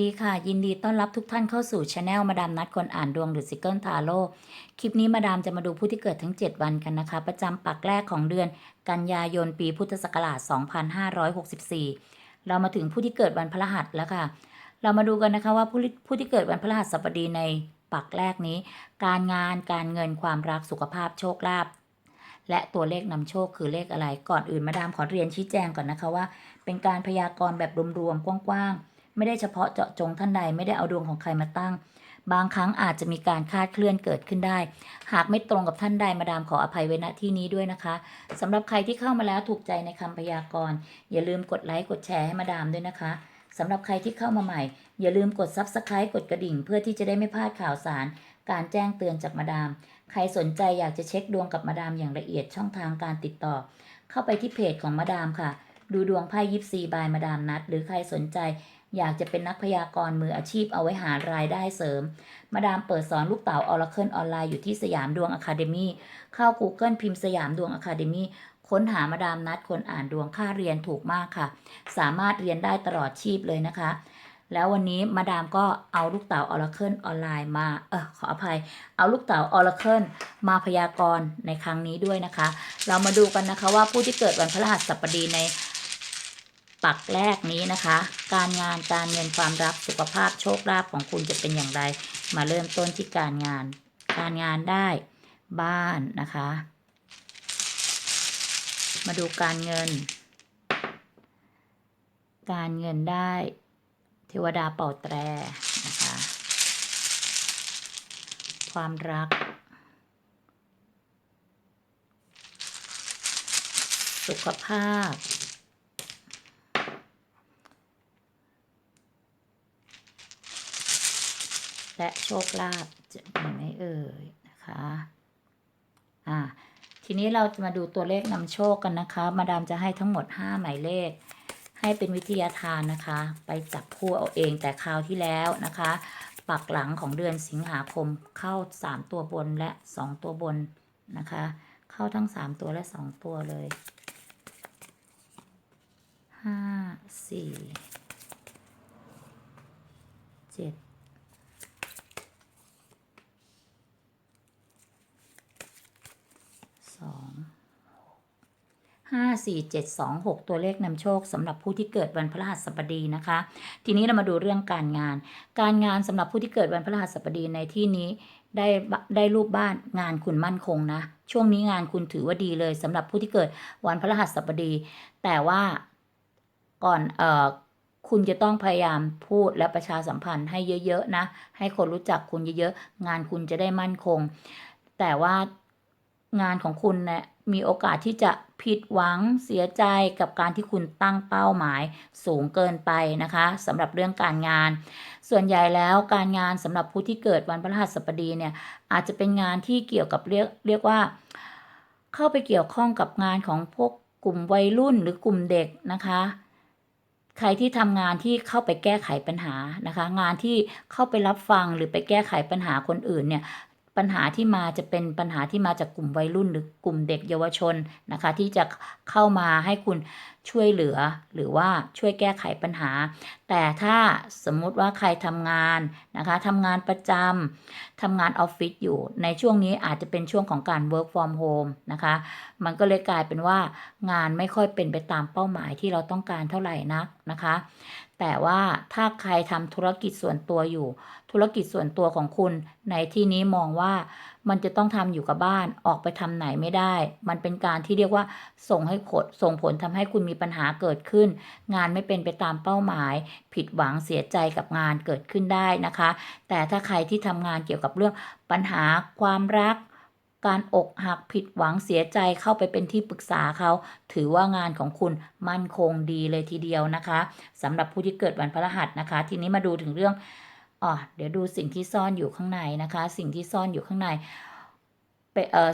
ดีค่ะ ยินดีต้อนรับทุกท่านเข้าสู่ช anel มาดามนัดคนอ่านดวงหรือซิกเกิลทาโร่คลิปนี้มาดามจะมาดูผู้ที่เกิดทั้ง 7 วันกันนะคะ ประจำปักแรกของเดือน กันยายนปีพุทธศักราช 2564 เรามาถึงผู้ที่เกิดวันพฤหัสแล้วค่ะ เรามาดูกันนะคะว่าผู้ผู้ที่เกิดวันพฤหัสบดีในปักแรกนี้ การงานการเงินความรักสุขภาพโชคลาภและตัวเลขนำโชคคือเลขอะไรก่อนอื่นมาดามขอเรียนชี้แจงก่อนนะคะว่า เป็นการพยากรณ์แบบรวมๆกว้างๆ ไม่ได้เฉพาะเจาะจงท่านใดไม่ได้เอาดวงของใครมาตั้ง บางครั้งอาจจะมีการคาดเคลื่อนเกิดขึ้นได้ หากไม่ตรงกับท่านใดมาดามขออภัยไว้ณที่นี้ด้วยนะคะสำหรับใครที่เข้ามาแล้วถูกใจในคำพยากรณ์อย่าลืมกดไลค์กดแชร์ให้มาดามด้วยนะคะสำหรับใครที่เข้ามาใหม่ อย่าลืมกด Subscribe กดกระดิ่ง เพื่อที่จะได้ไม่พลาดข่าวสาร การแจ้งเตือนจากมาดาม ใครสนใจอยากจะเช็คดวงกับมาดามอย่างละเอียดช่องทางการติดต่อ เข้าไปที่เพจของมาดามค่ะ ดูดวงไพ่ยิปซีบายมาดามนัด หรือใครสนใจ อยากจะเป็นนักพยากรณ์มืออาชีพเอาไว้หารายได้เสริม มาดามเปิดสอนลูกเต๋าออร์เคิลออนไลน์อยู่ที่สยามดวงอะคาเดมีเข้า Google พิมพ์สยามดวงอะคาเดมีค้นหามาดามนัดคนอ่านดวงค่าเรียนถูกมากค่ะ สามารถเรียนได้ตลอดชีพเลยนะคะ แล้ววันนี้มาดามก็เอาลูกเต๋าออร์เคิลออนไลน์มาเออขออภัย เอาลูกเต๋าออร์เคิลมาพยากรณ์ในครั้งนี้ด้วยนะคะ เรามาดูกันนะคะว่าผู้ที่เกิดวันพฤหัสบดีใน ปักแรกนี้นะคะ การงานการเงินความรักสุขภาพโชคลาภของคุณจะเป็นอย่างไร มาเริ่มต้นที่การงาน การงานได้บ้านนะคะ มาดูการเงิน การเงินได้เทวดาเป่าแตรนะคะ ความรัก สุขภาพ และโชคลาภจะมีไหมเอ่ยนะคะอ่าทีนี้เราจะมาดูตัวเลขนำโชคกันนะคะ มาดามจะให้ทั้งหมด 5 หมายเลข ให้เป็นวิทยาทานนะคะ ไปจับคู่เอาเองแต่คราวที่แล้วนะคะ ปักหลังของเดือนสิงหาคมเข้า 3 ตัวบนและ 2 ตัวบนนะคะ เข้าทั้ง 3 ตัวและ 2 ตัวเลย 5 4 7 54726 ตัวเลขนำโชคสำหรับผู้ที่เกิดวันพฤหัสบดีนะคะ ทีนี้เรามาดูเรื่องการงาน การงานสำหรับผู้ที่เกิดวันพฤหัสบดีในที่นี้ได้ได้รูปบ้านงานคุณมั่นคงนะ ช่วงนี้งานคุณถือว่าดีเลยสำหรับผู้ที่เกิดวันพฤหัสบดี แต่ว่าก่อนเอ่อคุณจะต้องพยายามพูดและประชาสัมพันธ์ให้เยอะๆนะ ให้คนรู้จักคุณเยอะๆ งานคุณจะได้มั่นคง แต่ว่างานของคุณเนะี่ยมีโอกาสที่จะ ผิดหวังเสียใจกับการที่คุณตั้งเป้าหมายสูงเกินไปนะคะสำหรับเรื่องการงาน ส่วนใหญ่แล้วการงานสำหรับผู้ที่เกิดวันพฤหัสบดีเนี่ยอาจจะเป็นงานที่เกี่ยวกับเรียกเรียกว่า เข้าไปเกี่ยวข้องกับงานของพวกกลุ่มวัยรุ่นหรือกลุ่มเด็กนะคะใครที่ทำงานที่เข้าไปแก้ไขปัญหานะคะ งานที่เข้าไปรับฟังหรือไปแก้ไขปัญหาคนอื่นเนี่ย ปัญหาที่มาจะเป็นปัญหาที่มาจากกลุ่มวัยรุ่นหรือกลุ่มเด็กเยาวชนนะคะ ที่จะเข้ามาให้คุณช่วยเหลือ หรือว่าช่วยแก้ไขปัญหา แต่ถ้าสมมุติว่าใครทำงานนะคะทำงานประจำทำงานออฟฟิศอยู่ ในช่วงนี้อาจจะเป็นช่วงของการ work from home นะคะ มันก็เลยกลายเป็นว่างานไม่ค่อยเป็นไปตามเป้าหมายที่เราต้องการเท่าไหร่นักนะคะ แต่ว่าถ้าใครทำธุรกิจส่วนตัวอยู่ ธุรกิจส่วนตัวของคุณ ในที่นี้มองว่ามันจะต้องทำอยู่กับบ้านออกไปทำไหนไม่ได้ มันเป็นการที่เรียกว่า ส่งให้ผลส่งผลทำให้คุณมีปัญหาเกิดขึ้น งานไม่เป็นไปตามเป้าหมาย ผิดหวังเสียใจกับงานเกิดขึ้นได้นะคะ แต่ถ้าใครที่ทำงานเกี่ยวกับเรื่องปัญหาความรัก การอกหักผิดหวังเสียใจเข้าไปเป็นที่ปรึกษาเขาถือว่างานของคุณมั่นคงดีเลยทีเดียวนะคะสำหรับผู้ที่เกิดวันพฤหัสนะคะ ทีนี้มาดูถึงเรื่องอ๋อเดี๋ยวดูสิ่งที่ซ่อนอยู่ข้างในนะคะ สิ่งที่ซ่อนอยู่ข้างใน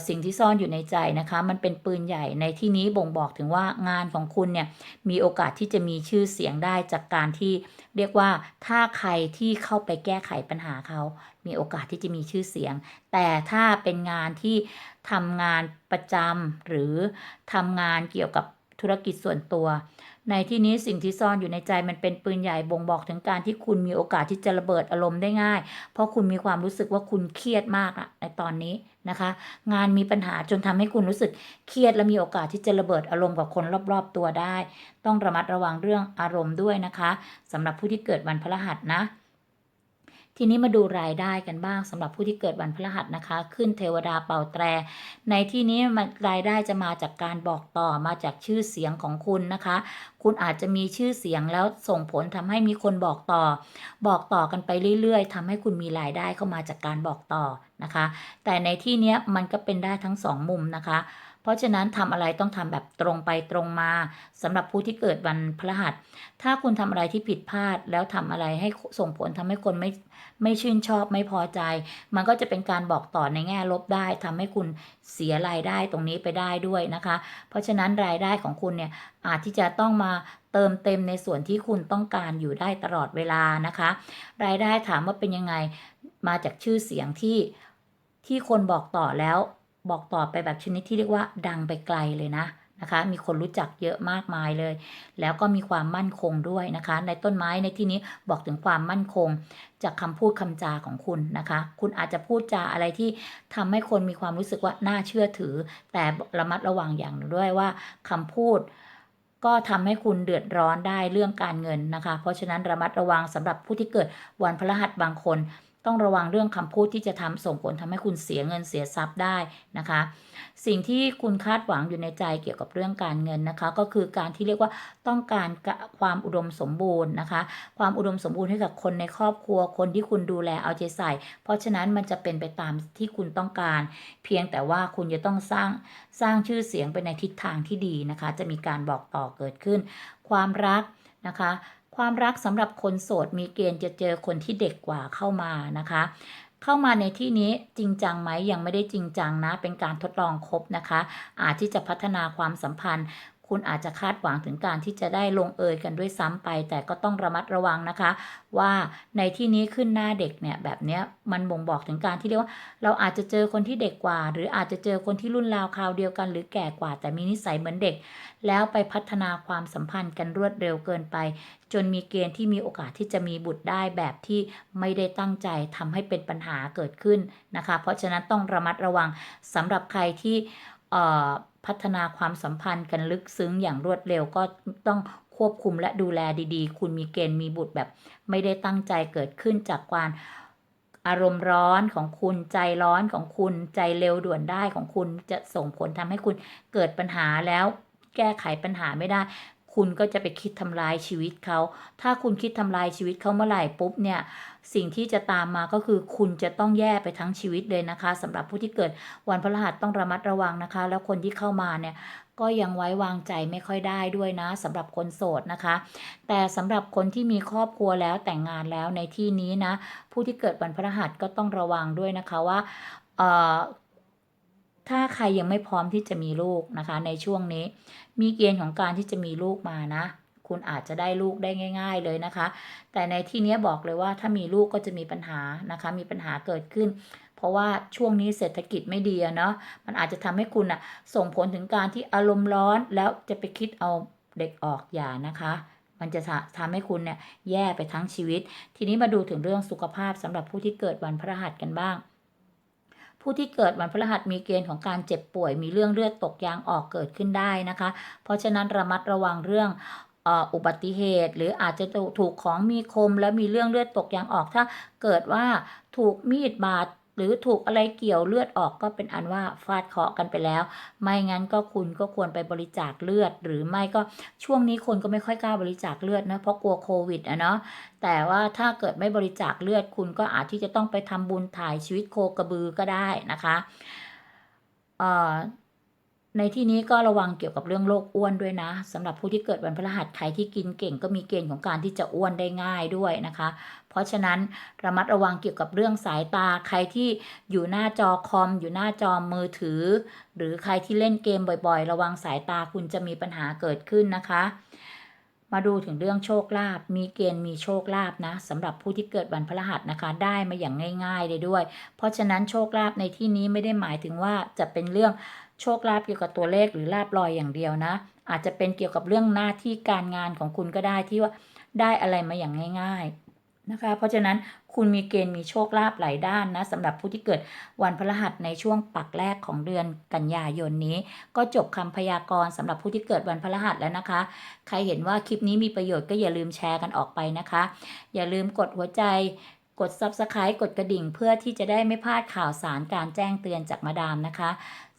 สิ่งที่ซ่อนอยู่ในใจนะคะ มันเป็นปืนใหญ่ในที่นี้บ่งบอกถึงว่างานของคุณเนี่ยมีโอกาสที่จะมีชื่อเสียงได้จากการที่เรียกว่าถ้าใครที่เข้าไปแก้ไขปัญหาเขา มีโอกาสที่จะมีชื่อเสียง แต่ถ้าเป็นงานที่ทำงานประจำหรือทำงานเกี่ยวกับธุรกิจส่วนตัว ในที่นี้สิ่งที่ซ่อนอยู่ในใจมันเป็นปืนใหญ่บ่งบอกถึงการที่คุณมีโอกาสที่จะระเบิดอารมณ์ได้ง่าย เพราะคุณมีความรู้สึกว่าคุณเครียดมากอะในตอนนี้นะคะ งานมีปัญหาจนทำให้คุณรู้สึกเครียดและมีโอกาสที่จะระเบิดอารมณ์กับคนรอบๆตัวได้ ต้องระมัดระวังเรื่องอารมณ์ด้วยนะคะสำหรับผู้ที่เกิดวันพฤหัสนะ ทีนี้มาดูรายได้กันบ้างสำหรับผู้ที่เกิดวันพฤหัสนะคะ ขึ้นเทวดาเป่าแตร ในที่นี้รายได้จะมาจากการบอกต่อมาจากชื่อเสียงของคุณนะคะ คุณอาจจะมีชื่อเสียงแล้วส่งผลทำให้มีคนบอกต่อ บอกต่อกันไปเรื่อยๆทำให้คุณมีรายได้เข้ามาจากการบอกต่อนะคะ แต่ในที่นี้มันก็เป็นได้ทั้งสองมุมนะคะ เพราะฉะนั้นทำอะไรต้องทำแบบตรงไปตรงมาสำหรับผู้ที่เกิดวันพฤหัส ถ้าคุณทำอะไรที่ผิดพลาด แล้วทำอะไรให้ส่งผลทำให้คนไม่ไม่ชื่นชอบไม่พอใจ มันก็จะเป็นการบอกต่อในแง่ลบได้ทำให้คุณเสียรายได้ตรงนี้ไปได้ด้วยนะคะ เพราะฉะนั้นรายได้ของคุณเนี่ยอาจที่จะต้องมาเติมเต็มในส่วนที่คุณต้องการอยู่ได้ตลอดเวลานะคะ รายได้ถามว่าเป็นยังไงมาจากชื่อเสียงที่ที่คนบอกต่อแล้ว บอกต่อไปแบบชนิดที่เรียกว่าดังไปไกลเลยนะนะคะ มีคนรู้จักเยอะมากมายเลย แล้วก็มีความมั่นคงด้วยนะคะ ในต้นไม้ในที่นี้บอกถึงความมั่นคง จากคำพูดคำจาของคุณนะคะ คุณอาจจะพูดจาอะไรที่ทำให้คนมีความรู้สึกว่าน่าเชื่อถือ แต่ระมัดระวังอย่างหนึ่งด้วยว่าคำพูดก็ทำให้คุณเดือดร้อนได้เรื่องการเงินนะคะ เพราะฉะนั้นระมัดระวังสำหรับผู้ที่เกิดวันพฤหัสบางคน ต้องระวังเรื่องคำพูดที่จะทำส่งผลทำให้คุณเสียเงินเสียทรัพย์ได้นะคะ สิ่งที่คุณคาดหวังอยู่ในใจเกี่ยวกับเรื่องการเงินนะคะ ก็คือการที่เรียกว่าต้องการความอุดมสมบูรณ์นะคะ ความอุดมสมบูรณ์ให้กับคนในครอบครัวคนที่คุณดูแลเอาใจใส่ เพราะฉะนั้นมันจะเป็นไปตามที่คุณต้องการ เพียงแต่ว่าคุณจะต้องสร้างสร้างชื่อเสียงไปในทิศทางที่ดีนะคะ จะมีการบอกต่อเกิดขึ้น ความรักนะคะ ความรักสำหรับคนโสดมีเกณฑ์จะเจอคนที่เด็กกว่าเข้ามานะคะ เข้ามาในที่นี้จริงจังไหมยังไม่ได้จริงจังนะ เป็นการทดลองคบนะคะ อาจที่จะพัฒนาความสัมพันธ์ คุณอาจจะคาดหวังถึงการที่จะได้ลงเอยกันด้วยซ้ำไป แต่ก็ต้องระมัดระวังนะคะ ว่าในที่นี้ขึ้นหน้าเด็กเนี่ยแบบเนี้ยมันบ่งบอกถึงการที่เรียกว่า เราอาจจะเจอคนที่เด็กกว่า หรืออาจจะเจอคนที่รุ่นราวคราวเดียวกัน หรือแก่กว่า แต่มีนิสัยเหมือนเด็ก แล้วไปพัฒนาความสัมพันธ์กันรวดเร็วเกินไป จนมีเกณฑ์ที่มีโอกาสที่จะมีบุตรได้แบบที่ไม่ได้ตั้งใจทำให้เป็นปัญหาเกิดขึ้นนะคะ เพราะฉะนั้นต้องระมัดระวังสำหรับใครที่เอ่อ พัฒนาความสัมพันธ์กันลึกซึ้งอย่างรวดเร็วก็ต้องควบคุมและดูแลดีๆ คุณมีเกณฑ์มีบุตรแบบ ไม่ได้ตั้งใจเกิดขึ้นจากการอารมณ์ร้อนของคุณใจร้อนของคุณใจเร็วด่วนได้ของคุณจะส่งผลทำให้คุณเกิดปัญหาแล้วแก้ไขปัญหาไม่ได้ คุณก็จะไปคิดทำลายชีวิตเขา ถ้าคุณคิดทำลายชีวิตเขาเมื่อไหร่ปุ๊บเนี่ย สิ่งที่จะตามมาก็คือคุณจะต้องแย่ไปทั้งชีวิตเลยนะคะสำหรับผู้ที่เกิดวันพฤหัสต้องระมัดระวังนะคะ แล้วคนที่เข้ามาเนี่ยก็ยังไว้วางใจไม่ค่อยได้ด้วยนะสำหรับคนโสดนะคะ แต่สำหรับคนที่มีครอบครัวแล้วแต่งงานแล้วในที่นี้นะ ผู้ที่เกิดวันพฤหัสก็ต้องระวังด้วยนะคะว่าเอ่อ ถ้าใครยังไม่พร้อมที่จะมีลูกนะคะ ในช่วงนี้ มีเกณฑ์ของการที่จะมีลูกมานะ คุณอาจจะได้ลูกได้ง่าย ๆเลยนะคะ แต่ในที่นี้บอกเลยว่าถ้ามีลูกก็จะมีปัญหานะคะ มีปัญหาเกิดขึ้น เพราะว่าช่วงนี้เศรษฐกิจไม่ดีเนาะมันอาจจะทำให้คุณอะส่งผลถึงการที่อารมณ์ร้อนแล้วจะไปคิดเอาเด็กออกอย่านะคะมันจะทำให้คุณเนี่ยแย่ไปทั้งชีวิต ทีนี้มาดูถึงเรื่องสุขภาพสำหรับผู้ที่เกิดวันพฤหัสกันบ้าง ผู้ที่เกิดวันพฤหัสมีเกณฑ์ของการเจ็บป่วย มีเรื่องเลือดตกยางออกเกิดขึ้นได้นะคะ เพราะฉะนั้นระมัดระวังเรื่องอุบัติเหตุ หรืออาจจะถูกของมีคม แล้วมีเรื่องเลือดตกยางออกถ้าเกิดว่าถูกมีดบาด หรือถูกอะไรเกี่ยวเลือดออกก็เป็นอันว่าฟาดเคาะกันไปแล้ว ไม่งั้นก็คุณก็ควรไปบริจาคเลือด หรือไม่ก็ช่วงนี้คนก็ไม่ค่อยกล้าบริจาคเลือดนะเพราะกลัวโควิดอะเนาะแต่ว่าถ้าเกิดไม่บริจาคเลือดคุณก็อาจที่จะต้องไปทำบุญถ่ายชีวิตโคกระบือก็ได้นะคะเอ่อ ในที่นี้ก็ระวังเกี่ยวกับเรื่องโรคอ้วนด้วยนะสำหรับผู้ที่เกิดวันพฤหัสใครที่กินเก่งก็มีเกณฑ์ของการที่จะอ้วนได้ง่ายด้วยนะคะ เพราะฉะนั้นระมัดระวังเกี่ยวกับเรื่องสายตาใครที่อยู่หน้าจอคอม อยู่หน้าจอมือถือ หรือใครที่เล่นเกมบ่อยๆ ระวังสายตาคุณจะมีปัญหาเกิดขึ้นนะคะ มาดูถึงเรื่องโชคลาภมีเกณฑ์มีโชคลาภนะสำหรับผู้ที่เกิดวันพฤหัสนะคะ ได้มาอย่างง่ายๆเลยด้วย เพราะฉะนั้นโชคลาภในที่นี้ไม่ได้หมายถึงว่าจะเป็นเรื่อง โชคลาภเกี่ยวกับตัวเลขหรือลาบลอยอย่างเดียวนะ อาจจะเป็นเกี่ยวกับเรื่องหน้าที่การงานของคุณก็ได้ที่ว่าได้อะไรมาอย่างง่าย ๆนะคะ เพราะฉะนั้นคุณมีเกณฑ์มีโชคลาภหลายด้านนะสำหรับผู้ที่เกิดวันพฤหัสในช่วงปักแรกของเดือนกันยายนนี้ ก็จบคำพยากรณ์สำหรับผู้ที่เกิดวันพฤหัสแล้วนะคะ ใครเห็นว่าคลิปนี้มีประโยชน์ก็อย่าลืมแชร์กันออกไปนะคะ อย่าลืมกดหัวใจกด Subscribe กดกระดิ่งเพื่อที่จะได้ไม่พลาดข่าวสารการแจ้งเตือนจากมาดามนะคะ